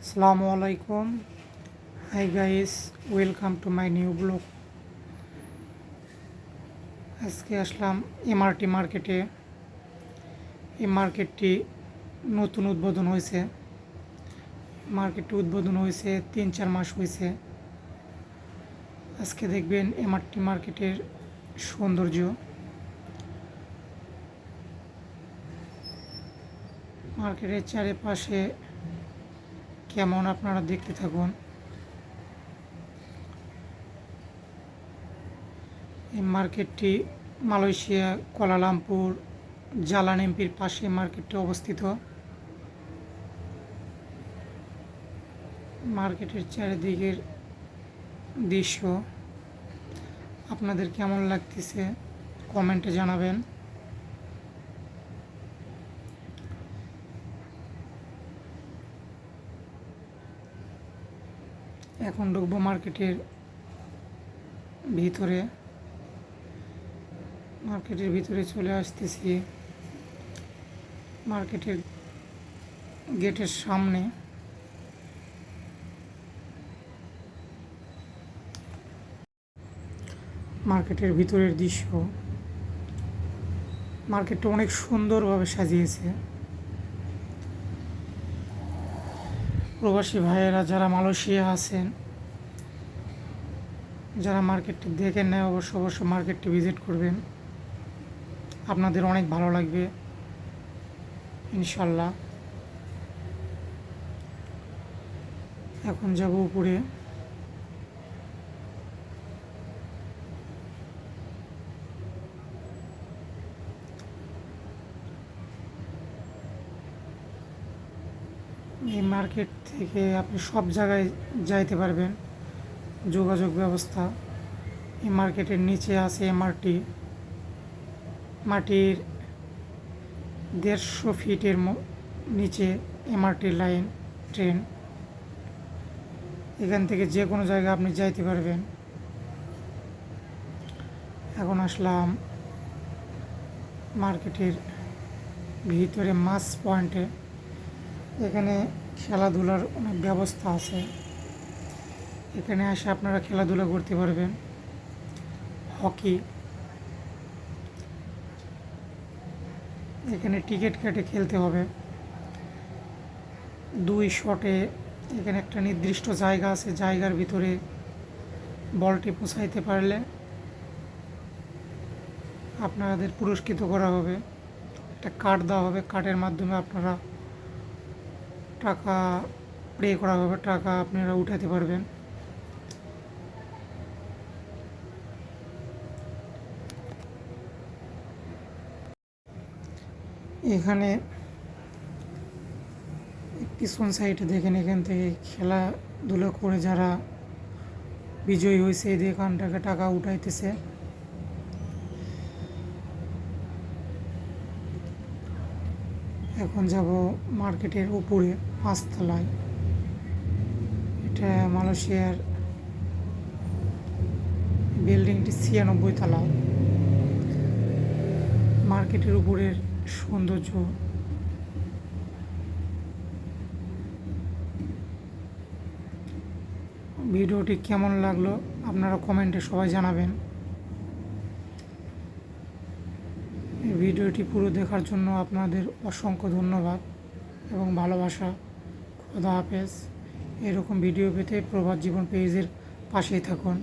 আসসালামু আলাইকুম। Hi guys welcome to my new vlog আজকে আসলাম এমআরটি মার্কেটে এই মার্কেটটি নতুন উদ্বোধন হয়েছে। মার্কেটটি উদ্বোধন হয়েছে তিন চার মাস হয়েছে। আজকে দেখবেন এমআরটি মার্কেটের সৌন্দর্য। মার্কেটের চারিপাশে কেমন আপনারা দেখতে থাকুন। এই মার্কেটটি মালয়েশিয়া, কোয়ালালামপুর জালান এমপির পাশে মার্কেটটি অবস্থিত। মার্কেটের চারিদিকের দৃশ্য। আপনাদের কেমন লাগতেছে কমেন্টে জানাবেন। এখন ঢুকবো মার্কেটের ভিতরে। মার্কেটের ভিতরে চলে আসতেছি। মার্কেটের গেটের সামনে। মার্কেটের ভিতরের দৃশ্য। মার্কেটটা অনেক সুন্দরভাবে সাজিয়েছে। প্রবাসী ভাইয়েরা যারা মালয়েশিয়া আছেন, যারা মার্কেটটি দেখেন নেয়, অবশ্য অবশ্য মার্কেটটি ভিজিট করবেন। আপনাদের অনেক ভালো লাগবে, ইনশাল্লাহ। এখন যাব উপরে। এই মার্কেট থেকে আপনি সব জায়গায় যাইতে পারবেন। যোগাযোগ ব্যবস্থা, এই মার্কেটের নিচে আছে এমআরটি মাটির দেড়শো ফিটের নিচে এমআরটি লাইন, ট্রেন। এখান থেকে যে কোনো জায়গায় আপনি যাইতে পারবেন। এখন আসলাম মার্কেটের ভিতরে মাছ পয়েন্টে। এখানে খেলাধুলার অনেক ব্যবস্থা আছে। এখানে এসে আপনারা খেলাধুলা করতে পারবেন। হকি। এখানে টিকিট কেটে খেলতে হবে। দুই শটে এখানে একটা নির্দিষ্ট জায়গা আছে, জায়গার ভিতরে বলটি পৌঁছাইতে পারলে আপনাদের পুরস্কৃত করা হবে। একটা কার্ড দেওয়া হবে, কার্ডের মাধ্যমে আপনারা টাকা পে করা হবে, টাকা আপনারা উঠাতে পারবেন। এখানে পিছন সাইডে দেখেন, এখান থেকে খেলাধুলা করে যারা বিজয়ী হয়েছে এই এখান থেকে টাকা উঠাইতেছে। এখন যাব মার্কেটের উপরে, পাঁচতলায়। এটা মালয়েশিয়ার বিল্ডিংটি ছিয়ানব্বই তলা মার্কেটের উপরের সৌন্দর্য। ভিডিওটি কেমন লাগল আপনারা কমেন্টে সবাই জানাবেন এই ভিডিওটি পুরো দেখার জন্য আপনাদের অসংখ্য ধন্যবাদ এবং ভালোবাসা। খোদা হাফেজ। এরকম ভিডিও পেতে প্রভাত জীবন পেজের পাশেই থাকুন।